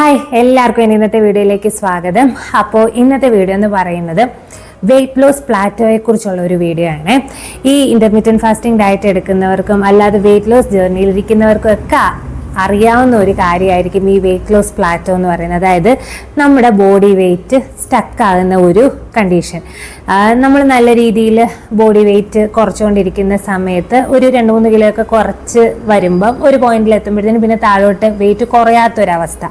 Hi എല്ലാവർക്കും എന്റെ ഇന്നത്തെ വീഡിയോയിലേക്ക് സ്വാഗതം. അപ്പോൾ ഇന്നത്തെ വീഡിയോ എന്ന് പറയുന്നത് വെയിറ്റ് ലോസ് പ്ലാറ്റോയെ കുറിച്ചുള്ള ഒരു വീഡിയോ ആണ്. ഈ ഇന്റർമീഡിയറ്റ് ഫാസ്റ്റിംഗ് ഡയറ്റ് എടുക്കുന്നവർക്കും അല്ലാതെ വെയിറ്റ് ലോസ് ജേർണിയിൽ ഇരിക്കുന്നവർക്കും ഒക്കെ അറിയാവുന്ന ഒരു കാര്യമായിരിക്കും ഈ വെയിറ്റ് ലോസ് പ്ലാറ്റോ എന്ന് പറയുന്നത്. അതായത് നമ്മുടെ ബോഡി വെയിറ്റ് സ്റ്റക്കാകുന്ന ഒരു കണ്ടീഷൻ നമ്മൾ നല്ല രീതിയിൽ ബോഡി വെയിറ്റ് കുറച്ചുകൊണ്ടിരിക്കുന്ന സമയത്ത് ഒരു രണ്ട് മൂന്ന് കിലോ ഒക്കെ കുറച്ച് വരുമ്പം ഒരു പോയിന്റിൽ എത്തുമ്പോഴത്തേനും പിന്നെ താഴോട്ട് വെയിറ്റ് കുറയാത്തൊരവസ്ഥ.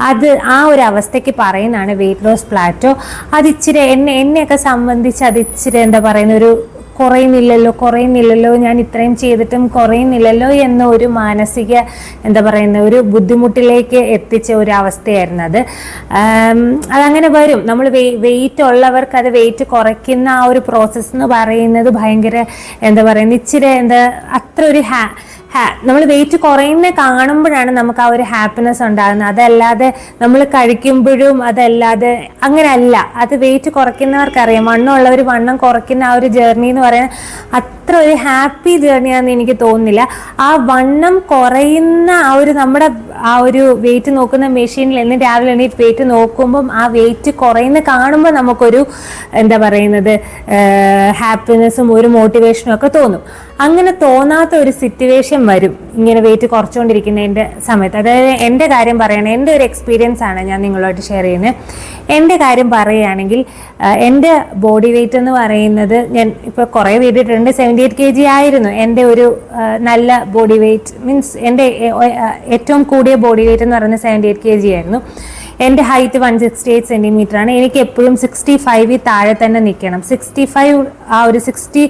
അത് ആ ഒരു അവസ്ഥയ്ക്ക് പറയുന്നതാണ് വെയിറ്റ് ലോസ് പ്ലാറ്റോ അത് ഇച്ചിരി എന്നെ എന്നെയൊക്കെ സംബന്ധിച്ച് അത് ഇച്ചിരി എന്താ പറയുന്ന ഒരു കുറയുന്നില്ലല്ലോ കുറയുന്നില്ലല്ലോ ഞാൻ ഇത്രയും ചെയ്തിട്ടും കുറയുന്നില്ലല്ലോ എന്ന ഒരു മാനസിക എന്താ പറയുന്ന ഒരു ബുദ്ധിമുട്ടിലേക്ക് എത്തിച്ച ഒരു അവസ്ഥയായിരുന്നു അത് അതങ്ങനെ വരും. നമ്മൾ വെയിറ്റ് ഉള്ളവർക്ക് അത് വെയിറ്റ് കുറയ്ക്കുന്ന ആ ഒരു പ്രോസസ്സ് എന്ന് പറയുന്നത് ഭയങ്കര എന്താ പറയുന്നത് ഇച്ചിരി എന്താ അത്ര ഒരു ഹാ നമ്മൾ വെയിറ്റ് കുറയുന്ന കാണുമ്പോഴാണ് നമുക്ക് ആ ഒരു ഹാപ്പിനെസ് ഉണ്ടാകുന്നത്. അതല്ലാതെ നമ്മൾ കഴിക്കുമ്പോഴും അതല്ലാതെ അങ്ങനെയല്ല അത് വെയിറ്റ് കുറയ്ക്കുന്നവർക്കറിയാം. വണ്ണമുള്ളവർ വണ്ണം കുറയ്ക്കുന്ന ആ ഒരു ജേർണി എന്ന് പറയുന്നത് അത്ര ഒരു ഹാപ്പി ജേർണിയാണെന്ന് എനിക്ക് തോന്നുന്നില്ല. ആ വണ്ണം കുറയുന്ന ആ ഒരു നമ്മുടെ ആ ഒരു വെയിറ്റ് നോക്കുന്ന മെഷീനിൽ എന്ന് രാവിലെ എണീറ്റ് വെയിറ്റ് നോക്കുമ്പം ആ വെയിറ്റ് കുറയുന്ന കാണുമ്പോൾ നമുക്കൊരു എന്താ പറയുന്നത് ഹാപ്പിനെസ്സും ഒരു മോട്ടിവേഷനും ഒക്കെ തോന്നും. അങ്ങനെ തോന്നാത്ത ഒരു സിറ്റുവേഷൻ വരും. ഇങ്ങനെ വെയിറ്റ് കുറച്ചുകൊണ്ടിരിക്കുന്നതിന്റെ സമയത്ത്. അതായത് എന്റെ കാര്യം പറയണേ എന്റെ ഒരു എക്സ്പീരിയൻസ് ആണ് ഞാൻ നിങ്ങളുമായിട്ട് ഷെയർ ചെയ്യുന്നത്. എന്റെ കാര്യം പറയുകയാണെങ്കിൽ എന്റെ ബോഡി വെയിറ്റ് എന്ന് പറയുന്നത് ഞാൻ ഇപ്പോൾ കുറേ വീട്ടിട്ടുണ്ട് സെവന്റി എയ്റ്റ് കെ ജി ആയിരുന്നു. എന്റെ ഒരു നല്ല ബോഡി വെയിറ്റ് മീൻസ് എന്റെ ഏറ്റവും കൂടിയ ബോഡി വെയിറ്റ് എന്ന് പറയുന്നത് സെവന്റി എയ്റ്റ് കെ ജി ആയിരുന്നു. എന്റെ height one sixty eight centimetre ആണ്. എനിക്ക് എപ്പോഴും സിക്സ്റ്റി ഫൈവിൽ താഴെ തന്നെ നിൽക്കണം. സിക്സ്റ്റി ഫൈവ് ആ ഒരു സിക്സ്റ്റി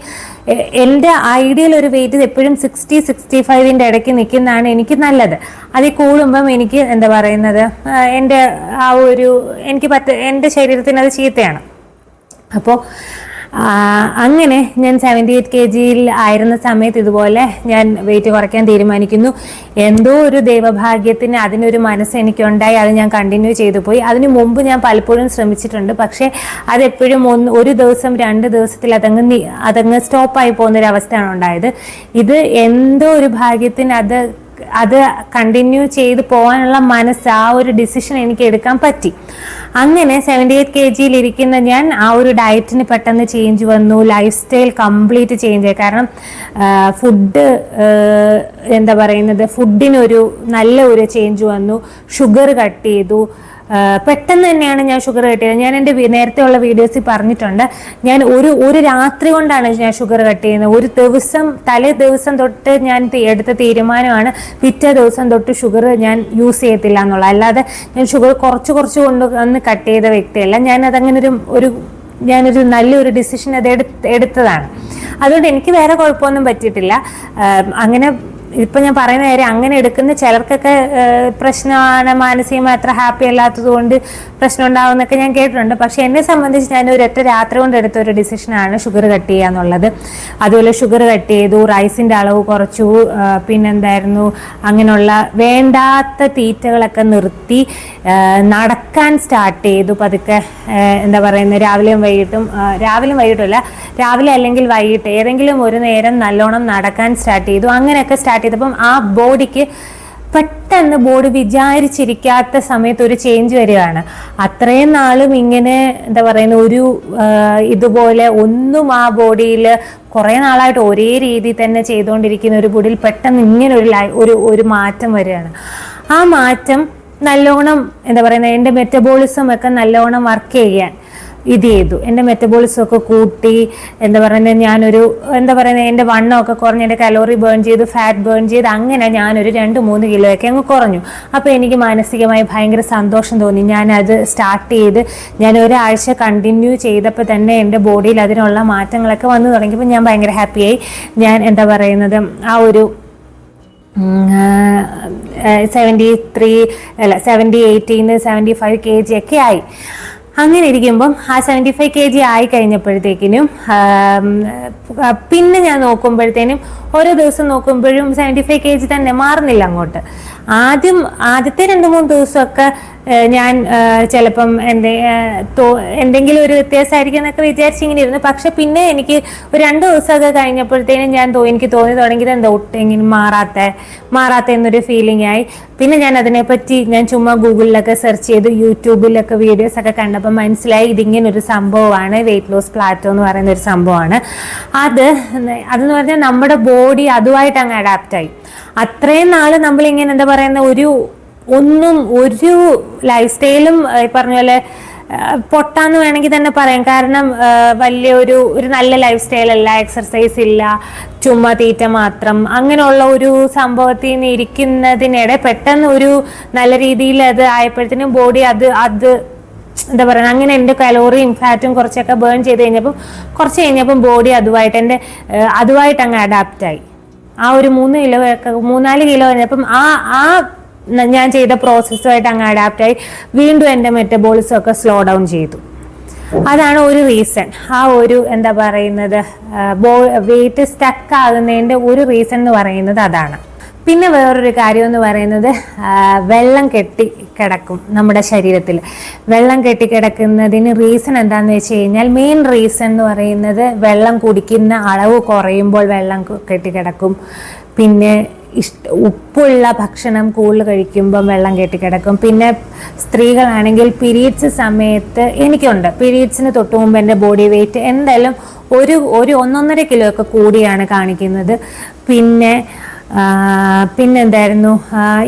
എന്റെ ഐഡിയൽ ഒരു വെയിറ്റ് എപ്പോഴും സിക്സ്റ്റി സിക്സ്റ്റി ഫൈവിന്റെ ഇടയ്ക്ക് നിൽക്കുന്നതാണ് എനിക്ക് നല്ലത്. അതിൽ കൂടുമ്പം എനിക്ക് എന്താ പറയുന്നത്? എന്റെ ആ ഒരു എനിക്ക് പറ്റ എന്റെ ശരീരത്തിന് അത് ചീത്തയാണ്. അപ്പോൾ അങ്ങനെ ഞാൻ സെവന്റി എയ്റ്റ് കെ ജിയിൽ ആയിരുന്ന സമയത്ത് ഇതുപോലെ ഞാൻ വെയിറ്റ് കുറയ്ക്കാൻ തീരുമാനിക്കുന്നു. എന്തോ ഒരു ദൈവഭാഗ്യത്തിന് അതിനൊരു മനസ്സ് എനിക്കുണ്ടായി. അത് ഞാൻ കണ്ടിന്യൂ ചെയ്തു പോയി. അതിനു മുമ്പ് ഞാൻ പലപ്പോഴും ശ്രമിച്ചിട്ടുണ്ട്. പക്ഷേ അതെപ്പോഴും ഒന്ന് ഒരു ദിവസം രണ്ട് ദിവസത്തിൽ അതങ്ങ് അതങ്ങ് സ്റ്റോപ്പായി പോകുന്നൊരവസ്ഥയാണ് ഉണ്ടായത്. ഇത് എന്തോ ഒരു ഭാഗ്യത്തിന് അത് അത് കണ്ടിന്യൂ ചെയ്ത് പോകാനുള്ള മനസ്സ് ആ ഒരു ഡിസിഷൻ എനിക്ക് എടുക്കാൻ പറ്റി. അങ്ങനെ സെവന്റി എയ്റ്റ് കെ ജിയിൽ ഇരിക്കുന്ന ഞാൻ ആ ഒരു ഡയറ്റിന് പെട്ടെന്ന് ചേഞ്ച് വന്നു ലൈഫ് സ്റ്റൈൽ കംപ്ലീറ്റ് ചേഞ്ച് ആയി. കാരണം ഫുഡ് എന്താ പറയുന്നത് ഫുഡിനൊരു നല്ല ഒരു ചേഞ്ച് വന്നു. ഷുഗർ കട്ട് ചെയ്തു. പെട്ടെന്ന് തന്നെയാണ് ഞാൻ ഷുഗർ കട്ട് ഞാൻ എന്റെ നേരത്തെ ഉള്ള വീഡിയോസിൽ പറഞ്ഞിട്ടുണ്ട്. ഞാൻ ഒരു ഒരു രാത്രി കൊണ്ടാണ് ഞാൻ ഷുഗർ കട്ട് ചെയ്യുന്നത് ഒരു ദിവസം തലേ ദിവസം തൊട്ട് ഞാൻ എടുത്ത തീരുമാനമാണ് പിറ്റേ ദിവസം തൊട്ട് ഷുഗർ ഞാൻ യൂസ് ചെയ്യത്തില്ല എന്നുള്ളത്. അല്ലാതെ ഞാൻ ഷുഗർ കുറച്ച് കുറച്ച് കൊണ്ട് വന്ന് കട്ട് ചെയ്ത വ്യക്തിയല്ല. ഞാൻ അതങ്ങനെ ഒരു ഒരു ഞാനൊരു നല്ലൊരു ഡിസിഷൻ അത് എടുത്ത് എടുത്തതാണ്. അതുകൊണ്ട് എനിക്ക് വേറെ കുഴപ്പമൊന്നും പറ്റിയിട്ടില്ല. അങ്ങനെ ഇപ്പൊ ഞാൻ പറയുന്ന കാര്യം അങ്ങനെ എടുക്കുന്ന ചിലർക്കൊക്കെ പ്രശ്നമാണ് മാനസികമായി അത്ര ഹാപ്പി അല്ലാത്തത് കൊണ്ട് പ്രശ്നം ഉണ്ടാവുന്നൊക്കെ ഞാൻ കേട്ടിട്ടുണ്ട്. പക്ഷേ എന്നെ സംബന്ധിച്ച് ഞാൻ ഒരു ഒറ്റ രാത്രി കൊണ്ട് എടുത്ത ഒരു ഡിസിഷനാണ് ഷുഗർ കട്ട് ചെയ്യുക എന്നുള്ളത്. അതുപോലെ ഷുഗർ കട്ട് ചെയ്തു റൈസിന്റെ അളവ് കുറച്ചു പിന്നെന്തായിരുന്നു അങ്ങനെയുള്ള വേണ്ടാത്ത തീറ്റകളൊക്കെ നിർത്തി നടക്കാൻ സ്റ്റാർട്ട് ചെയ്തു പതുക്കെ. എന്താ പറയുന്നത് രാവിലെയും വൈകിട്ടും രാവിലെയും രാവിലെയും വൈകിട്ടുമല്ല രാവിലെ അല്ലെങ്കിൽ വൈകിട്ട് ഏതെങ്കിലും ഒരു നേരം നല്ലോണം നടക്കാൻ സ്റ്റാർട്ട് ചെയ്തു. അങ്ങനെയൊക്കെ സ്റ്റാർട്ട് ചെയ്തപ്പം ആ ബോഡിക്ക് പെട്ടെന്ന് ബോഡി വിചാരിച്ചിരിക്കാത്ത സമയത്ത് ഒരു ചേഞ്ച് വരികയാണ്. അത്രയും നാളും ഇങ്ങനെ എന്താ പറയുന്ന ഒരു ഇതുപോലെ ഒന്നും ആ ബോഡിയിൽ കുറേ നാളായിട്ട് ഒരേ രീതി തന്നെ ചെയ്തുകൊണ്ടിരിക്കുന്ന ഒരു ബോഡിയിൽ പെട്ടെന്ന് ഇങ്ങനെ ഒരു ഒരു ഒരു മാറ്റം വരികയാണ്. ആ മാറ്റം നല്ലോണം എന്താ പറയുന്നത് എന്റെ മെറ്റബോളിസം ഒക്കെ നല്ലോണം വർക്ക് ചെയ്യാൻ ഇത് ചെയ്തു. എന്റെ മെറ്റബോളിസം ഒക്കെ കൂട്ടി എന്താ പറയുന്നത് ഞാനൊരു എന്താ പറയുന്നത് എന്റെ വണ്ണമൊക്കെ കുറഞ്ഞ് എന്റെ കലോറി ബേൺ ചെയ്ത് ഫാറ്റ് ബേൺ ചെയ്ത് അങ്ങനെ ഞാനൊരു രണ്ട് മൂന്ന് കിലോയൊക്കെ അങ്ങ് കുറഞ്ഞു. അപ്പോൾ എനിക്ക് മാനസികമായി ഭയങ്കര സന്തോഷം തോന്നി. ഞാനത് സ്റ്റാർട്ട് ചെയ്ത് ഞാൻ ഒരാഴ്ച കണ്ടിന്യൂ ചെയ്തപ്പോൾ തന്നെ എന്റെ ബോഡിയിൽ അതിനുള്ള മാറ്റങ്ങളൊക്കെ വന്നു തുടങ്ങിയപ്പോൾ ഞാൻ ഭയങ്കര ഹാപ്പിയായി ഞാൻ എന്താ പറയുന്നത് ആ ഒരു സെവന്റി ത്രീ അല്ല സെവന്റി എയ്റ്റീന്ന് സെവന്റി ഫൈവ് കെ ജി ഒക്കെ ആയി. അങ്ങനെ ഇരിക്കുമ്പം ആ സെവന്റി ഫൈവ് കെ ജി ആയി കഴിഞ്ഞപ്പോഴത്തേക്കിനും പിന്നെ ഞാൻ നോക്കുമ്പോഴത്തേനും ഓരോ ദിവസം നോക്കുമ്പോഴും സെവന്റി ഫൈവ് കെ ജി തന്നെ മാറുന്നില്ല അങ്ങോട്ട്. ആദ്യം ആദ്യത്തെ രണ്ട് മൂന്ന് ദിവസമൊക്കെ ഞാൻ ചിലപ്പം എന്തെ തോ- എന്തെങ്കിലും ഒരു വ്യത്യാസമായിരിക്കും എന്നൊക്കെ വിചാരിച്ചിങ്ങനെ ഇരുന്നു. പക്ഷെ പിന്നെ എനിക്ക് ഒരു രണ്ട് ദിവസമൊക്കെ കഴിഞ്ഞപ്പോഴത്തേനും ഞാൻ എനിക്ക് തോന്നി തുടങ്ങിയത് എന്താ ഒട്ടെങ്കിലും മാറാത്ത മാറാത്ത എന്നൊരു ഫീലിംഗ് ആയി. പിന്നെ ഞാൻ അതിനെപ്പറ്റി ഞാൻ ചുമ്മാ ഗൂഗിളിലൊക്കെ സെർച്ച് ചെയ്ത് യൂട്യൂബിലൊക്കെ വീഡിയോസ് ഒക്കെ കണ്ടപ്പോൾ മനസ്സിലായി ഇതിങ്ങനെ ഒരു സംഭവമാണ് വെയിറ്റ് ലോസ് പ്ലാറ്റോ എന്ന് പറയുന്ന ഒരു സംഭവമാണ്. അത് അതെന്ന് പറഞ്ഞാൽ നമ്മുടെ ബോഡി അതുമായിട്ട് അങ്ങ് അഡാപ്റ്റ് ആയി. അത്രയും നാൾ നമ്മളിങ്ങനെ എന്താ പറയുന്ന ഒരു ഒന്നും ഒരു ലൈഫ് സ്റ്റൈലും ഈ പറഞ്ഞ പോലെ പൊട്ടാന്ന് വേണമെങ്കിൽ തന്നെ പറയാം. കാരണം വലിയ വലിയൊരു ഒരു നല്ല ലൈഫ് സ്റ്റൈൽ അല്ല എക്സർസൈസ് ഇല്ല ചുമ്മാ തീറ്റ മാത്രം. അങ്ങനെയുള്ള ഒരു സംഭവത്തിൽ നിന്ന് ഇരിക്കുന്നതിനിടെ പെട്ടെന്ന് ഒരു നല്ല രീതിയിൽ അത് ആയപ്പോഴത്തേനും ബോഡി അത് അത് എന്താ പറയുക അങ്ങനെ എന്റെ കലോറിയും ഫാറ്റും കുറച്ചൊക്കെ ബേൺ ചെയ്ത് കഴിഞ്ഞപ്പം കുറച്ച് കഴിഞ്ഞപ്പം ബോഡി അതുമായിട്ട് എന്റെ അതുമായിട്ട് അങ്ങ് അഡാപ്റ്റ് ആയി. ആ ഒരു മൂന്ന് കിലോ ഒക്കെ മൂന്നാൽ കിലോ കഴിഞ്ഞപ്പം ആ ആ ഞാൻ ചെയ്ത പ്രോസസ്സുമായിട്ട് അങ്ങ് അഡാപ്റ്റ് ആയി. വീണ്ടും എന്റെ മെറ്റബോളിസം ഒക്കെ സ്ലോ ഡൗൺ ചെയ്തു. അതാണ് ഒരു റീസൺ ആ ഒരു എന്താ പറയുന്നത് വെയിറ്റ് സ്റ്റക്ക് ആകുന്നതിന്റെ ഒരു റീസൺ എന്ന് പറയുന്നത് അതാണ്. പിന്നെ വേറൊരു കാര്യം എന്ന് പറയുന്നത് വെള്ളം കെട്ടി കിടക്കും നമ്മുടെ ശരീരത്തിൽ. വെള്ളം കെട്ടി കിടക്കുന്നതിന് റീസൺ എന്താണെന്ന് വെച്ച് കഴിഞ്ഞാൽ മെയിൻ റീസൺ എന്ന് പറയുന്നത് വെള്ളം കുടിക്കുന്ന അളവ് കുറയുമ്പോൾ വെള്ളം കെട്ടി കിടക്കും. പിന്നെ ഇഷ്ട ഉപ്പുള്ള ഭക്ഷണം കൂടുതൽ കഴിക്കുമ്പം വെള്ളം കെട്ടിക്കിടക്കും പിന്നെ സ്ത്രീകളാണെങ്കിൽ പീരീഡ്സ് സമയത്ത് എനിക്കുണ്ട്. പീരീഡ്സിന് തൊട്ട് മുമ്പ് എന്റെ ബോഡി വെയിറ്റ് എന്തായാലും ഒരു ഒരു ഒന്നൊന്നര കിലോ ഒക്കെ കൂടിയാണ് കാണിക്കുന്നത്. പിന്നെ പിന്നെന്തായിരുന്നു?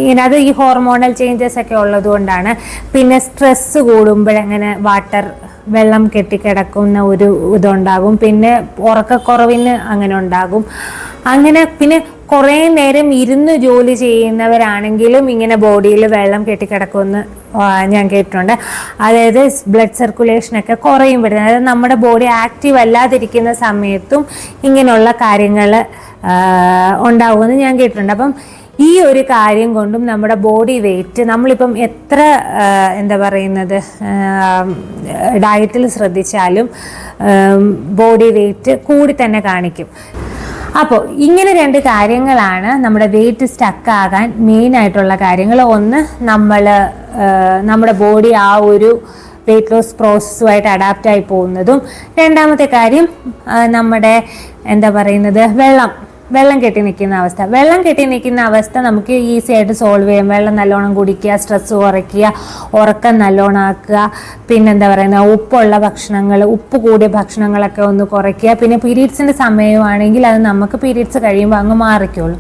ഇങ്ങനെ അത് ഈ ഹോർമോണൽ ചേഞ്ചസ് ഒക്കെ ഉള്ളത് കൊണ്ടാണ്. പിന്നെ സ്ട്രെസ്സ് കൂടുമ്പോഴങ്ങനെ വാട്ടർ വെള്ളം കെട്ടിക്കിടക്കുന്ന ഒരു ഇതുണ്ടാകും. പിന്നെ ഉറക്കക്കുറവിന് അങ്ങനെ ഉണ്ടാകും. അങ്ങനെ പിന്നെ കുറേ നേരം ഇരുന്ന് ജോലി ചെയ്യുന്നവരാണെങ്കിലും ഇങ്ങനെ ബോഡിയിൽ വെള്ളം കെട്ടിക്കിടക്കുമെന്ന് ഞാൻ കേട്ടിട്ടുണ്ട്. അതായത് ബ്ലഡ് സർക്കുലേഷനൊക്കെ കുറയും വരുന്നത് അതായത് നമ്മുടെ ബോഡി ആക്റ്റീവ് അല്ലാതിരിക്കുന്ന സമയത്തും ഇങ്ങനെയുള്ള കാര്യങ്ങൾ ഉണ്ടാകുമെന്ന് ഞാൻ കേട്ടിട്ടുണ്ട്. അപ്പം ഈ ഒരു കാര്യം കൊണ്ടും നമ്മുടെ ബോഡി വെയിറ്റ് നമ്മളിപ്പം എത്ര എന്താ പറയുന്നത് ഡയറ്റിൽ ശ്രദ്ധിച്ചാലും ബോഡി വെയിറ്റ് കൂടി തന്നെ കാണിക്കും. അപ്പോൾ ഇങ്ങനെ രണ്ട് കാര്യങ്ങളാണ് നമ്മുടെ വെയിറ്റ് സ്റ്റക്ക് ആകാൻ മെയിൻ ആയിട്ടുള്ള കാര്യങ്ങൾ. ഒന്ന് നമ്മൾ നമ്മുടെ ബോഡി ആ ഒരു വെയിറ്റ് ലോസ് പ്രോസസ്സുമായിട്ട് അഡാപ്റ്റ് ആയി പോകുന്നതും. രണ്ടാമത്തെ കാര്യം നമ്മുടെ എന്താ പറയുന്നത് വെള്ളം. വെള്ളം കെട്ടി നിൽക്കുന്ന അവസ്ഥ. വെള്ളം കെട്ടി നിൽക്കുന്ന അവസ്ഥ നമുക്ക് ഈസി ആയിട്ട് സോൾവ് ചെയ്യാം. വെള്ളം നല്ലോണം കുടിക്കുക സ്ട്രെസ് കുറയ്ക്കുക ഉറക്കം നല്ലോണം ആക്കുക. പിന്നെന്താ പറയുന്നത് ഉപ്പുള്ള ഭക്ഷണങ്ങൾ ഉപ്പ് കൂടിയ ഭക്ഷണങ്ങളൊക്കെ ഒന്ന് കുറയ്ക്കുക. പിന്നെ പീരീഡ്സിന്റെ സമയമാണെങ്കിൽ അത് നമുക്ക് പീരീഡ്സ് കഴിയുമ്പോൾ അങ്ങ് മാറിക്കുള്ളൂ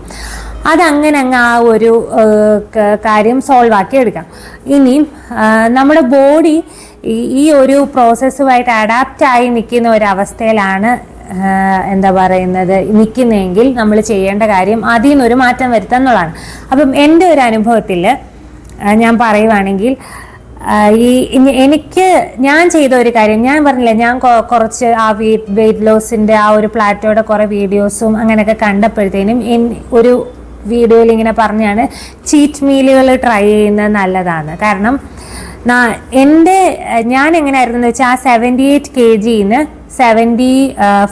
അതങ്ങനെ അങ്ങ് ആ ഒരു കാര്യം സോൾവ് ആക്കി എടുക്കാം. ഇനിയും നമ്മുടെ ബോഡി ഈ ഒരു പ്രോസസ്സുമായിട്ട് അഡാപ്റ്റ് ആയി നിൽക്കുന്ന ഒരു അവസ്ഥയിലാണ് ആ, എന്താ പറയുന്നത് നിൽക്കുന്നതെങ്കിൽ നമ്മൾ ചെയ്യേണ്ട കാര്യം അതിൽ നിന്നൊരു മാറ്റം വരുത്തുക എന്നുള്ളതാണ്. അപ്പം എന്റെ ഒരു അനുഭവത്തിൽ ഞാൻ പറയുവാണെങ്കിൽ ഈ എനിക്ക് ഞാൻ ചെയ്ത ഒരു കാര്യം ഞാൻ പറഞ്ഞില്ലേ ഞാൻ കുറച്ച് ആ വെയിറ്റ് വെയിറ്റ് ലോസിന്റെ ആ ഒരു പ്ലാറ്റോയുടെ കുറേ വീഡിയോസും അങ്ങനെയൊക്കെ കണ്ടപ്പോഴത്തേനും ഒരു വീഡിയോയിൽ ഇങ്ങനെ പറഞ്ഞാണ് ചീറ്റ് മീലുകൾ ട്രൈ ചെയ്യുന്നത് നല്ലതാണ്. കാരണം എന്റെ ഞാൻ എങ്ങനെയായിരുന്നു വെച്ചാൽ ആ സെവന്റി എയ്റ്റ് കെ ജിന്ന് സെവന്റി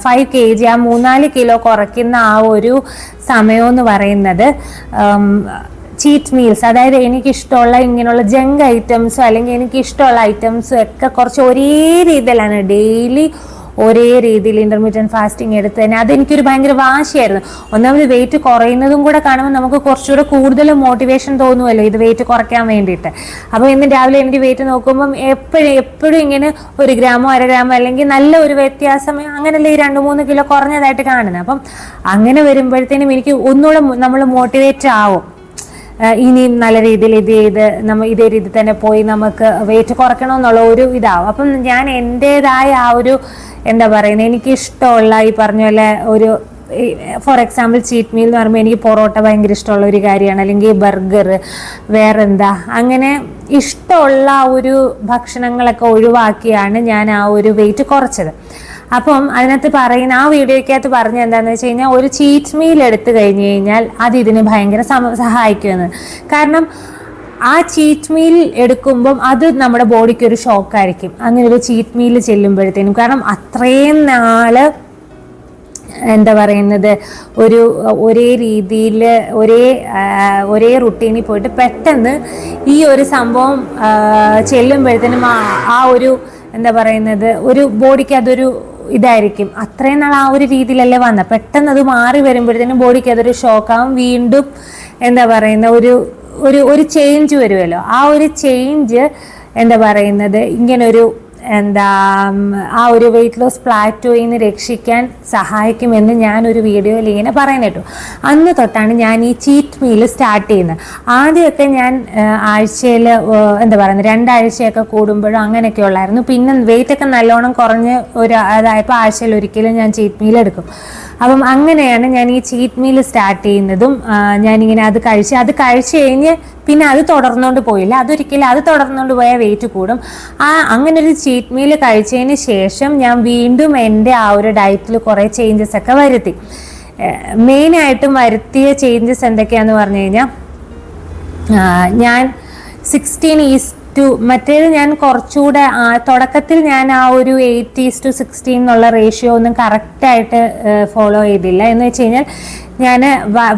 ഫൈവ് കെ ജി ആ മൂന്നാൽ കിലോ കുറയ്ക്കുന്ന ആ ഒരു സമയമെന്ന് പറയുന്നത് ചീറ്റ് മീൽസ് അതായത് എനിക്കിഷ്ടമുള്ള ഇങ്ങനെയുള്ള ജങ്ക് ഐറ്റംസോ അല്ലെങ്കിൽ എനിക്കിഷ്ടമുള്ള ഐറ്റംസോ ഒക്കെ കുറച്ച് ഒരേ രീതിയിലാണ്. ഡെയിലി ഒരേ രീതിയിൽ ഇന്റർമീഡിയറ്റ് ഫാസ്റ്റിംഗ് എടുത്ത് തന്നെ. അതെനിക്കൊരു ഭയങ്കര വാശിയായിരുന്നു. ഒന്നാമത് വെയിറ്റ് കുറയുന്നതും കൂടെ കാണുമ്പോൾ നമുക്ക് കുറച്ചുകൂടെ കൂടുതൽ മോട്ടിവേഷൻ തോന്നുമല്ലോ ഇത് വെയിറ്റ് കുറയ്ക്കാൻ വേണ്ടിയിട്ട്. അപ്പോൾ ഇന്ന് രാവിലെ എനിക്ക് വെയിറ്റ് നോക്കുമ്പം എപ്പോഴും എപ്പോഴും ഇങ്ങനെ ഒരു ഗ്രാമോ അര ഗ്രാമോ അല്ലെങ്കിൽ നല്ല ഒരു വ്യത്യാസം അങ്ങനെയല്ലേ ഈ രണ്ട് മൂന്ന് കിലോ കുറഞ്ഞതായിട്ട് കാണുന്നത്. അപ്പം അങ്ങനെ വരുമ്പോഴത്തേനും എനിക്ക് ഒന്നുകൂടെ നമ്മൾ മോട്ടിവേറ്റ് ആവും. ഇനിയും നല്ല രീതിയിൽ ഇത് ചെയ്ത് നമ്മൾ ഇതേ രീതി തന്നെ പോയി നമുക്ക് വെയിറ്റ് കുറയ്ക്കണം എന്നുള്ള ഒരു ഇതാവും. അപ്പം ഞാൻ എന്റേതായ ആ ഒരു എന്താ പറയുന്നത് എനിക്ക് ഇഷ്ടമുള്ള ഈ പറഞ്ഞ പോലെ ഒരു ഫോർ എക്സാമ്പിൾ ചീറ്റ് മീൽ എന്ന് പറയുമ്പോൾ എനിക്ക് പൊറോട്ട ഭയങ്കര ഇഷ്ടമുള്ള ഒരു കാര്യമാണ്. അല്ലെങ്കിൽ ബർഗർ വേറെന്താ അങ്ങനെ ഇഷ്ടമുള്ള ഒരു ഭക്ഷണങ്ങളൊക്കെ ഒഴിവാക്കിയാണ് ഞാൻ ആ ഒരു വെയിറ്റ് കുറച്ചത്. അപ്പം അതിനകത്ത് പറയുന്ന ആ വീഡിയോയ്ക്കകത്ത് പറഞ്ഞ എന്താണെന്ന് വെച്ച് കഴിഞ്ഞാൽ ഒരു ചീറ്റ് മീൽ എടുത്തു കഴിഞ്ഞ് കഴിഞ്ഞാൽ അത് ഇതിന് ഭയങ്കര സഹായിക്കുമെന്ന്. കാരണം ആ ചീറ്റ് മീൽ എടുക്കുമ്പം അത് നമ്മുടെ ബോഡിക്ക് ഒരു ഷോക്കായിരിക്കും അങ്ങനെ ഒരു ചീറ്റ് മീൽ ചെല്ലുമ്പോഴത്തേനും. കാരണം അത്രയും നാൾ എന്താ പറയുന്നത് ഒരു ഒരേ രീതിയിൽ ഒരേ ഒരേ റുട്ടീനിൽ പോയിട്ട് പെട്ടെന്ന് ഈ ഒരു സംഭവം ചെല്ലുമ്പോഴത്തേനും ആ ഒരു എന്താ പറയുന്നത് ഒരു ബോഡിക്ക് അതൊരു ഇതായിരിക്കും. അത്രയും നാൾ ആ ഒരു രീതിയിലല്ലേ വന്നത്. പെട്ടെന്ന് അത് മാറി വരുമ്പോഴത്തേനും ബോഡിക്ക് അതൊരു ഷോക്കാവും. വീണ്ടും എന്താ പറയുന്ന ഒരു ഒരു ഒരു ചേഞ്ച് വരുമല്ലോ. ആ ഒരു ചേഞ്ച് എന്താ പറയുന്നത്? ഇങ്ങനൊരു എന്താ ആ ഒരു വെയിറ്റ് ലോസ് പ്ലാറ്റോയിൽ നിന്ന് രക്ഷിക്കാൻ സഹായിക്കുമെന്ന് ഞാനൊരു വീഡിയോയിൽ ഇങ്ങനെ പറയുന്ന കേട്ടു. അന്ന് തൊട്ടാണ് ഞാൻ ഈ ചീറ്റ് മീൽ സ്റ്റാർട്ട് ചെയ്യുന്നത്. ആദ്യമൊക്കെ ഞാൻ ആഴ്ചയിൽ എന്താ പറയുന്നത് രണ്ടാഴ്ചയൊക്കെ കൂടുമ്പോഴും അങ്ങനെയൊക്കെ ഉള്ളായിരുന്നു. പിന്നെ വെയിറ്റ് ഒക്കെ നല്ലോണം കുറഞ്ഞ് ഒരു അതായപ്പോൾ ആഴ്ചയിൽ ഒരിക്കലും ഞാൻ ചീറ്റ് മീൽ എടുക്കും. അപ്പം അങ്ങനെയാണ് ഞാൻ ഈ ചീറ്റ് മീൽ സ്റ്റാർട്ട് ചെയ്യുന്നതും ഞാനിങ്ങനെ അത് കഴിച്ച് അത് കഴിച്ചു കഴിഞ്ഞ് പിന്നെ അത് തുടർന്നുകൊണ്ട് പോയില്ല. അതൊരിക്കലും അത് തുടർന്നുകൊണ്ട് പോയാൽ വെയിറ്റ് കൂടും. ആ അങ്ങനെ ഒരു ചീറ്റ് മീൽ കഴിച്ചതിന് ശേഷം ഞാൻ വീണ്ടും എന്റെ ആ ഒരു ഡയറ്റിൽ കുറേ ചേഞ്ചസ് ഒക്കെ വരുത്തി. മെയിനായിട്ടും വരുത്തിയ ചേഞ്ചസ് എന്തൊക്കെയാന്ന് പറഞ്ഞു കഴിഞ്ഞാൽ ഞാൻ സിക്സ്റ്റീൻ ഈസ് ടു മറ്റേത് ഞാൻ കുറച്ചുകൂടെ തുടക്കത്തിൽ ഞാൻ ആ ഒരു എയ്റ്റീസ് ടു സിക്സ്റ്റീൻ എന്നുള്ള റേഷ്യോ ഒന്നും കറക്റ്റായിട്ട് ഫോളോ ചെയ്തില്ല. എന്ന് വെച്ച് കഴിഞ്ഞാൽ ഞാൻ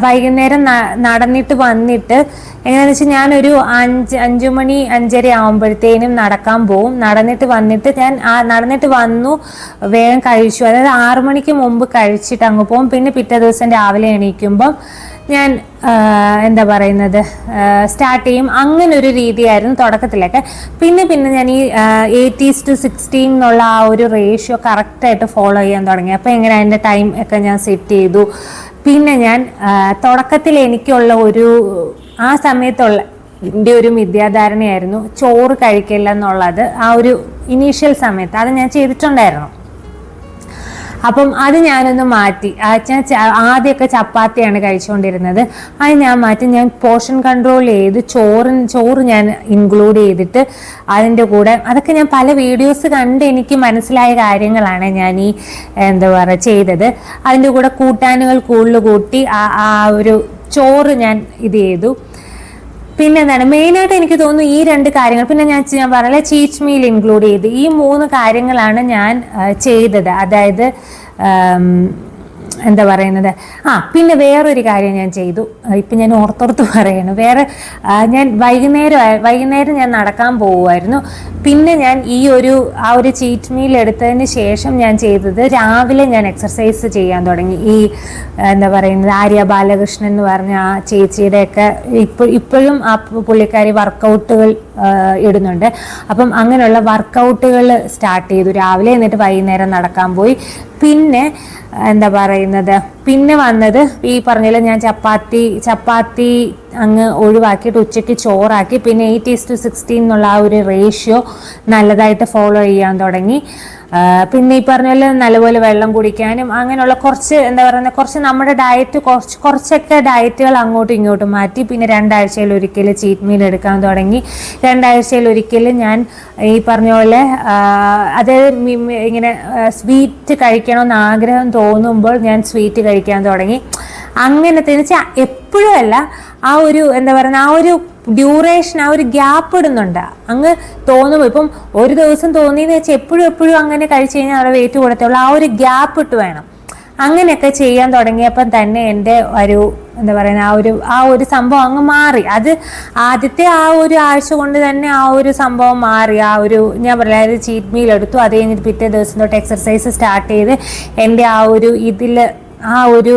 വൈകുന്നേരം നടന്നിട്ട് വന്നിട്ട് എങ്ങനെയാണെന്ന് വെച്ചാൽ ഞാനൊരു അഞ്ച് അഞ്ചു മണി അഞ്ചര ആകുമ്പോഴത്തേനും നടക്കാൻ പോവും. നടന്നിട്ട് വന്നിട്ട് ഞാൻ ആ നടന്നിട്ട് വന്നു വേഗം കഴിച്ചു. അതായത് ആറു മണിക്ക് മുമ്പ് കഴിച്ചിട്ട് അങ്ങ് പോകും പിന്നെ പിറ്റേ ദിവസം രാവിലെ എണീക്കുമ്പം ഞാൻ എന്താ പറയുന്നത് സ്റ്റാർട്ട് ചെയ്യും. അങ്ങനെ ഒരു രീതിയായിരുന്നു തുടക്കത്തിലൊക്കെ. പിന്നെ പിന്നെ ഞാൻ ഈ എയ്റ്റീസ് ടു സിക്സ്റ്റീൻ എന്നുള്ള ആ ഒരു റേഷ്യോ കറക്റ്റായിട്ട് ഫോളോ ചെയ്യാൻ തുടങ്ങി. അപ്പോൾ എങ്ങനെ അതിന്റെ ടൈം ഒക്കെ ഞാൻ സെറ്റ് ചെയ്തു. പിന്നെ ഞാൻ തുടക്കത്തിൽ എനിക്കുള്ള ഒരു ആ സമയത്തുള്ള എന്റെ ഒരു മിഥ്യാധാരണയായിരുന്നു ചോറ് കഴിക്കില്ല എന്നുള്ളത് ആ ഒരു ഇനീഷ്യൽ സമയത്ത് അത് ഞാൻ ചെയ്തിട്ടുണ്ടായിരുന്നു. അപ്പം അത് ഞാനൊന്ന് മാറ്റി. ആദ്യമൊക്കെ ചപ്പാത്തിയാണ് കഴിച്ചുകൊണ്ടിരുന്നത്. അത് ഞാൻ മാറ്റി. ഞാൻ പോർഷൻ കൺട്രോൾ ചെയ്ത് ചോറ് ചോറ് ഞാൻ ഇൻക്ലൂഡ് ചെയ്തിട്ട് അതിന്റെ കൂടെ അതൊക്കെ ഞാൻ പല വീഡിയോസ് കണ്ട് എനിക്ക് മനസ്സിലായ കാര്യങ്ങളാണ് ഞാൻ ഈ എന്താ പറയുക ചെയ്തത്. അതിന്റെ കൂടെ കൂട്ടാനുകൾ കൂടുതൽ കൂട്ടി ആ ഒരു ചോറ് ഞാൻ ഇത് ചെയ്തു. പിന്നെ എന്താണ് മെയിനായിട്ട് എനിക്ക് തോന്നുന്നു ഈ രണ്ട് കാര്യങ്ങൾ. പിന്നെ ഞാൻ ഞാൻ പറഞ്ഞ ചീച്ച് മീൽ ഇൻക്ലൂഡ് ചെയ്ത്. ഈ മൂന്ന് കാര്യങ്ങളാണ് ഞാൻ ചെയ്തത്. അതായത് എന്താ പറയുന്നത്? ആ പിന്നെ വേറൊരു കാര്യം ഞാൻ ചെയ്തു. ഇപ്പം ഞാൻ ഓർത്തോർത്ത് പറയുന്നു വേറെ ഞാൻ വൈകുന്നേരം വൈകുന്നേരം ഞാൻ നടക്കാൻ പോവുമായിരുന്നു. പിന്നെ ഞാൻ ഈ ഒരു ആ ഒരു ചീറ്റ് മീൽ എടുത്തതിന് ശേഷം ഞാൻ ചെയ്തത് രാവിലെ ഞാൻ എക്സർസൈസ് ചെയ്യാൻ തുടങ്ങി. ഈ എന്താ പറയുന്നത് ആര്യ ബാലകൃഷ്ണൻ എന്ന് പറഞ്ഞ ആ ചേച്ചിയുടെയൊക്കെ ഇപ്പോൾ ഇപ്പോഴും ആ പുള്ളിക്കാരി വർക്കൗട്ടുകൾ ഇടുന്നുണ്ട്. അപ്പം അങ്ങനെയുള്ള വർക്കൗട്ടുകൾ സ്റ്റാർട്ട് ചെയ്തു. രാവിലെ എന്നിട്ട് വൈകുന്നേരം നടക്കാൻ പോയി. പിന്നെ എന്താ പറയുന്നത് പിന്നെ വന്നത് ഈ പറഞ്ഞില്ല ഞാൻ ചപ്പാത്തി ചപ്പാത്തി അങ്ങ് ഒഴിവാക്കിയിട്ട് ഉച്ചയ്ക്ക് ചോറാക്കി പിന്നെ എയ്റ്റ് ഈസ് ടു സിക്സ്റ്റീൻ എന്നുള്ള ആ ഒരു റേഷ്യോ നല്ലതായിട്ട് ഫോളോ ചെയ്യാൻ തുടങ്ങി. പിന്നെ ഈ പറഞ്ഞ പോലെ നല്ലപോലെ വെള്ളം കുടിക്കാനും അങ്ങനെയുള്ള കുറച്ച് എന്താ പറയുന്നത് കുറച്ച് നമ്മുടെ ഡയറ്റ് കുറച്ച് കുറച്ചൊക്കെ ഡയറ്റുകൾ അങ്ങോട്ടും ഇങ്ങോട്ടും മാറ്റി പിന്നെ രണ്ടാഴ്ചയിൽ ഒരിക്കൽ ചീറ്റ് മീൽ എടുക്കാൻ തുടങ്ങി. രണ്ടാഴ്ചയിൽ ഒരിക്കൽ ഞാൻ ഈ പറഞ്ഞ പോലെ അതായത് ഇങ്ങനെ സ്വീറ്റ് കഴിക്കണമെന്ന് ആഗ്രഹം തോന്നുമ്പോൾ ഞാൻ സ്വീറ്റ് കഴിക്കാൻ തുടങ്ങി. അങ്ങനത്തെ എന്ന് വെച്ചാൽ എപ്പോഴും അല്ല ആ ഒരു എന്താ പറയുക ആ ഒരു ഡ്യൂറേഷൻ ആ ഒരു ഗ്യാപ്പ് ഇടുന്നുണ്ട്. അങ്ങ് തോന്നുമ്പോൾ ഇപ്പം ഒരു ദിവസം തോന്നിയെന്ന് വെച്ചാൽ എപ്പോഴും എപ്പോഴും അങ്ങനെ കഴിച്ചു കഴിഞ്ഞാൽ അവിടെ വെയിറ്റ് കൊടുത്തുള്ളൂ. ആ ഒരു ഗ്യാപ്പ് ഇട്ട് വേണം. അങ്ങനെയൊക്കെ ചെയ്യാൻ തുടങ്ങിയപ്പം തന്നെ എന്റെ ഒരു എന്താ പറയുക ആ ഒരു ആ ഒരു സംഭവം അങ്ങ് മാറി. അത് ആദ്യത്തെ ആ ഒരു ആഴ്ച കൊണ്ട് തന്നെ ആ ഒരു സംഭവം മാറി. ആ ഒരു ഞാൻ പറയാം ചീറ്റ് മീൽ എടുത്തു. അത് കഴിഞ്ഞിട്ട് പിറ്റേ ദിവസം തൊട്ട് എക്സർസൈസ് സ്റ്റാർട്ട് ചെയ്ത് എന്റെ ആ ഒരു ഇതിൽ ആ ഒരു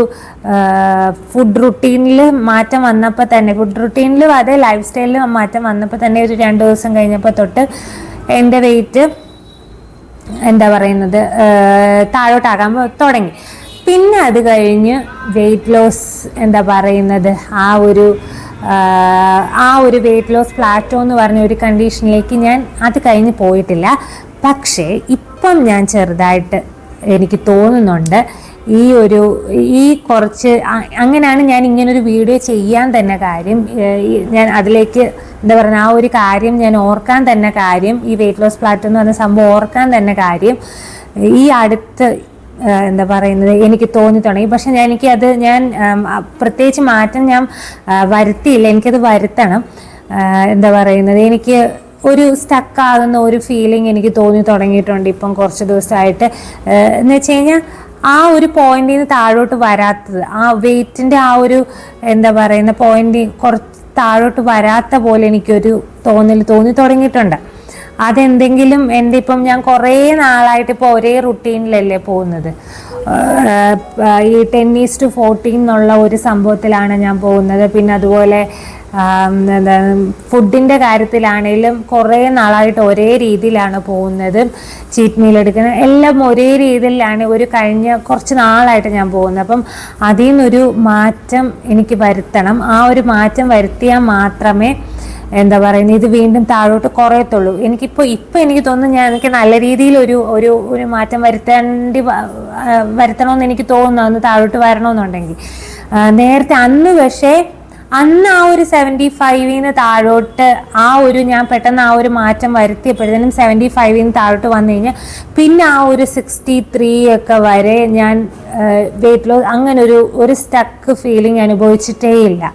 ഫുഡ് റുട്ടീനിൽ മാറ്റം വന്നപ്പോൾ തന്നെ ഫുഡ് റുട്ടീനിലും അതെ ലൈഫ് സ്റ്റൈലിലും മാറ്റം വന്നപ്പോൾ തന്നെ ഒരു രണ്ട് ദിവസം കഴിഞ്ഞപ്പോൾ തൊട്ട് എന്റെ വെയിറ്റ് എന്താ പറയുന്നത് താഴോട്ടാകാൻ തുടങ്ങി. പിന്നെ അത് കഴിഞ്ഞ് വെയിറ്റ് ലോസ് എന്താ പറയുന്നത് ആ ഒരു ആ ഒരു വെയിറ്റ് ലോസ് പ്ലാറ്റോ എന്ന് പറഞ്ഞ ഒരു കണ്ടീഷനിലേക്ക് ഞാൻ അത് കഴിഞ്ഞ് പോയിട്ടില്ല. പക്ഷേ ഇപ്പം ഞാൻ ചെറുതായിട്ട് എനിക്ക് തോന്നുന്നുണ്ട് ഈ ഒരു ഈ കുറച്ച് അങ്ങനെയാണ് ഞാൻ ഇങ്ങനൊരു വീഡിയോ ചെയ്യാൻ തന്നെ കാര്യം. ഞാൻ അതിലേക്ക് എന്താ പറയുക ആ ഒരു കാര്യം ഞാൻ ഓർക്കാൻ തന്നെ കാര്യം. ഈ വെയിറ്റ് ലോസ് പ്ലാറ്റ് എന്ന് പറഞ്ഞ സംഭവം ഓർക്കാൻ തന്നെ കാര്യം. ഈ അടുത്ത് എന്താ പറയുന്നത് എനിക്ക് തോന്നി തുടങ്ങി. പക്ഷെ ഞാൻ എനിക്കത് ഞാൻ ഉം, പ്രത്യേകിച്ച് മാറ്റം ഞാൻ വരുത്തിയില്ല. എനിക്കത് വരുത്തണം. എന്താ പറയുന്നത് എനിക്ക് ഒരു സ്റ്റക്കാകുന്ന ഒരു ഫീലിംഗ് എനിക്ക് തോന്നി തുടങ്ങിയിട്ടുണ്ട് ഇപ്പം കുറച്ച് ദിവസമായിട്ട്. എന്ന് വെച്ച് കഴിഞ്ഞാൽ ആ ഒരു പോയിന്റിൽ നിന്ന് താഴോട്ട് വരാത്തത് ആ വെയിറ്റിന്റെ ആ ഒരു എന്താ പറയുന്ന പോയിന്റ് കുറച്ച് താഴോട്ട് വരാത്ത പോലെ എനിക്കൊരു തോന്നൽ തോന്നി തുടങ്ങിയിട്ടുണ്ട്. അതെന്തെങ്കിലും എന്റെ ഇപ്പം ഞാൻ കുറേ നാളായിട്ട് ഇപ്പോൾ ഒരേ റുട്ടീനിലല്ലേ പോകുന്നത്. ഈ ടെന്നീസ് ടു ഫോർട്ടീൻ എന്നുള്ള ഒരു സംഭവത്തിലാണ് ഞാൻ പോകുന്നത്. പിന്നെ അതുപോലെ എന്താണ് ഫുഡിന്റെ കാര്യത്തിലാണെങ്കിലും കുറേ നാളായിട്ട് ഒരേ രീതിയിലാണ് പോകുന്നത്. ചീറ്റ് മീൽ എടുക്കുന്നത് എല്ലാം ഒരേ രീതിയിലാണ് ഒരു കഴിഞ്ഞ കുറച്ച് നാളായിട്ട് ഞാൻ പോകുന്നത്. അപ്പം അതിൽ നിന്നൊരു മാറ്റം എനിക്ക് വരുത്തണം. ആ ഒരു മാറ്റം വരുത്തിയാൽ മാത്രമേ എന്താ പറയുന്നത് ഇത് വീണ്ടും താഴോട്ട് കുറയത്തുള്ളൂ. എനിക്കിപ്പോൾ ഇപ്പോൾ എനിക്ക് തോന്നുന്നു ഞാൻ എനിക്ക് നല്ല രീതിയിൽ ഒരു ഒരു ഒരു മാറ്റം വരുത്തേണ്ടി വരുത്തണമെന്ന് എനിക്ക് തോന്നുന്നു. അന്ന് താഴോട്ട് വരണമെന്നുണ്ടെങ്കിൽ. നേരത്തെ അന്ന് പക്ഷേ അന്ന് ആ ഒരു സെവന്റി ഫൈവിൽ നിന്ന് താഴോട്ട് ആ ഒരു ഞാൻ പെട്ടെന്ന് ആ ഒരു മാറ്റം വരുത്തിയപ്പോഴത്തേനും സെവന്റി ഫൈവിൽ നിന്ന് താഴോട്ട് വന്നു കഴിഞ്ഞാൽ പിന്നെ ആ ഒരു സിക്സ്റ്റി ത്രീ ഒക്കെ വരെ ഞാൻ വെയിറ്റ് ലോസ് അങ്ങനെ ഒരു ഒരു സ്റ്റക്ക് ഫീലിംഗ് അനുഭവിച്ചിട്ടേ ഇല്ല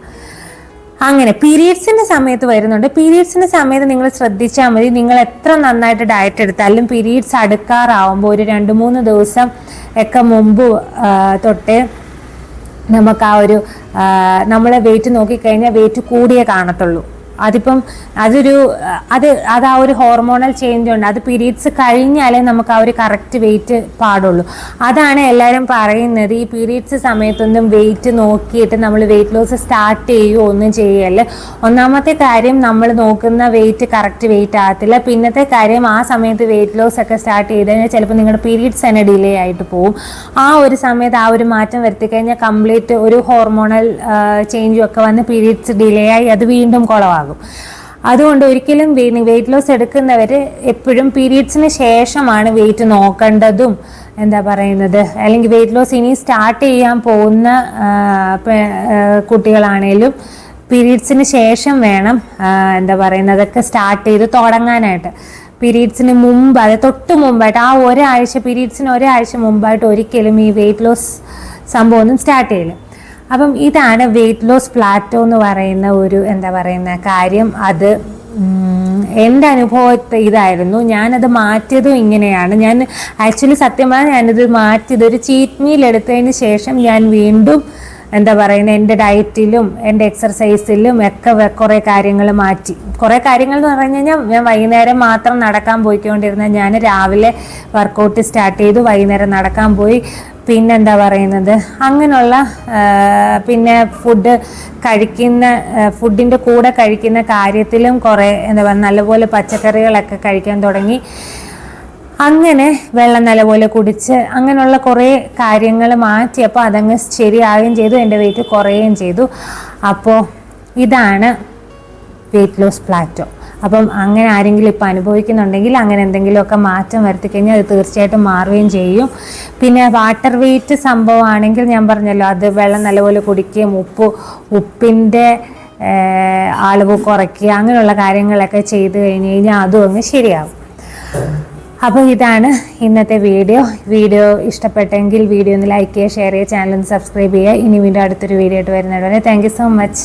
അങ്ങനെ പീരീഡ്സിന്റെ സമയത്ത് വരുന്നുണ്ട്. പീരീഡ്സിന്റെ സമയത്ത് നിങ്ങൾ ശ്രദ്ധിച്ചാൽ മതി. നിങ്ങൾ എത്ര നന്നായിട്ട് ഡയറ്റ് എടുത്താലും പീരീഡ്സ് അടുക്കാറാവുമ്പോൾ ഒരു രണ്ട് മൂന്ന് ദിവസം ഒക്കെ മുമ്പ് തൊട്ട് നമുക്ക് ആ ഒരു നമ്മൾ വെയിറ്റ് നോക്കിക്കഴിഞ്ഞാൽ വെയിറ്റ് കൂടിയേ കാണത്തുള്ളൂ. അതിപ്പം അതൊരു അത് അത് ആ ഒരു ഹോർമോണൽ ചേഞ്ച് ഉണ്ട്. അത് പീരീഡ്സ് കഴിഞ്ഞാലേ നമുക്ക് ആ ഒരു കറക്റ്റ് വെയിറ്റ് പാടുള്ളൂ. അതാണ് എല്ലാവരും പറയുന്നത്. ഈ പീരീഡ്സ് സമയത്തൊന്നും വെയിറ്റ് നോക്കിയിട്ട് നമ്മൾ വെയിറ്റ് ലോസ് സ്റ്റാർട്ട് ചെയ്യുകയോ ഒന്നും ചെയ്യല്ല. ഒന്നാമത്തെ കാര്യം നമ്മൾ നോക്കുന്ന വെയിറ്റ് കറക്റ്റ് വെയിറ്റ് ആകത്തില്ല. പിന്നത്തെ കാര്യം ആ സമയത്ത് വെയിറ്റ് ലോസ് ഒക്കെ സ്റ്റാർട്ട് ചെയ്ത് കഴിഞ്ഞാൽ ചിലപ്പോൾ നിങ്ങളുടെ പീരീഡ്സ് തന്നെ ഡിലേ ആയിട്ട് പോകും. ആ ഒരു സമയത്ത് ആ ഒരു മാറ്റം വരുത്തി കഴിഞ്ഞാൽ കംപ്ലീറ്റ് ഒരു ഹോർമോണൽ ചേഞ്ചും ഒക്കെ വന്ന് പീരീഡ്സ് ഡിലേ ആയി അത് വീണ്ടും കുളമാകും അതുകൊണ്ട് ഒരിക്കലും വെയിറ്റ് ലോസ് എടുക്കുന്നവർ എപ്പോഴും പീരീഡ്സിന് ശേഷമാണ് വെയിറ്റ് നോക്കേണ്ടതും എന്താ പറയുന്നത് അല്ലെങ്കിൽ വെയിറ്റ് ലോസ് ഇനി സ്റ്റാർട്ട് ചെയ്യാൻ പോകുന്ന കുട്ടികളാണേലും പീരീഡ്സിന് ശേഷം വേണം എന്താ പറയുന്നത് അതൊക്കെ സ്റ്റാർട്ട് ചെയ്ത് തുടങ്ങാനായിട്ട്. പീരീഡ്സിന് മുമ്പ് അത് തൊട്ട് മുമ്പായിട്ട് ആ ഒരാഴ്ച പീരീഡ്സിന് ഒരാഴ്ച മുമ്പായിട്ട് ഒരിക്കലും ഈ വെയിറ്റ് ലോസ് സംഭവമൊന്നും സ്റ്റാർട്ട് ചെയ്യില്ല അപ്പം ഇതാണ് വെയിറ്റ് ലോസ് പ്ലാറ്റോ എന്ന് പറയുന്ന ഒരു എന്താ പറയുന്ന കാര്യം. അത് എന്റെ അനുഭവത്തെ ഇതായിരുന്നു. ഞാനത് മാറ്റിയതും ഇങ്ങനെയാണ്. ഞാൻ ആക്ച്വലി സത്യമായി ഞാനത് ഞാനിത് മാറ്റിയത് ഒരു ചീറ്റ് മീൽ എടുത്തതിന് ശേഷം ഞാൻ വീണ്ടും എന്താ പറയുന്നത് എന്റെ ഡയറ്റിലും എന്റെ എക്സർസൈസിലും ഒക്കെ കുറേ കാര്യങ്ങൾ മാറ്റി. കുറേ കാര്യങ്ങൾ എന്ന് പറഞ്ഞു കഴിഞ്ഞാൽ ഞാൻ വൈകുന്നേരം മാത്രം നടക്കാൻ പോയിക്കൊണ്ടിരുന്ന ഞാൻ രാവിലെ വർക്കൗട്ട് സ്റ്റാർട്ട് ചെയ്തു വൈകുന്നേരം നടക്കാൻ പോയി. പിന്നെന്താ പറയുന്നത്? അങ്ങനെയുള്ള പിന്നെ ഫുഡ് കഴിക്കുന്ന ഫുഡിന്റെ കൂടെ കഴിക്കുന്ന കാര്യത്തിലും കുറേ എന്താ പറയുക നല്ലപോലെ പച്ചക്കറികളൊക്കെ കഴിക്കാൻ തുടങ്ങി. അങ്ങനെ വെള്ളം നല്ലപോലെ കുടിച്ച് അങ്ങനെയുള്ള കുറേ കാര്യങ്ങൾ മാറ്റിയപ്പോൾ അതങ്ങ് ശരിയാവുകയും ചെയ്തു എന്റെ വെയിറ്റ് കുറയുകയും ചെയ്തു. അപ്പോൾ ഇതാണ് വെയിറ്റ് ലോസ് പ്ലാറ്റോ അപ്പം അങ്ങനെ ആരെങ്കിലും ഇപ്പോൾ അനുഭവിക്കുന്നുണ്ടെങ്കിൽ അങ്ങനെ എന്തെങ്കിലുമൊക്കെ മാറ്റം വരുത്തി കഴിഞ്ഞാൽ അത് തീർച്ചയായിട്ടും മാറുകയും ചെയ്യും. പിന്നെ വാട്ടർ വെയിറ്റ് സംഭവമാണെങ്കിൽ ഞാൻ പറഞ്ഞല്ലോ അത് വെള്ളം നല്ലപോലെ കുടിക്കുകയും ഉപ്പ് ഉപ്പിന്റെ അളവ് കുറയ്ക്കുക അങ്ങനെയുള്ള കാര്യങ്ങളൊക്കെ ചെയ്തു കഴിഞ്ഞ് കഴിഞ്ഞാൽ അതും അങ്ങ് ശരിയാകും അപ്പോൾ ഇതാണ് ഇന്നത്തെ വീഡിയോ. വീഡിയോ ഇഷ്ടപ്പെട്ടെങ്കിൽ വീഡിയോ ഒന്ന് ലൈക്ക് ചെയ്യുക ഷെയർ ചെയ്യുക ചാനൽ സബ്സ്ക്രൈബ് ചെയ്യുക. ഇനി വീണ്ടും അടുത്തൊരു വീഡിയോ ആയിട്ട് വരുന്നവരെ താങ്ക് യു സോ മച്ച്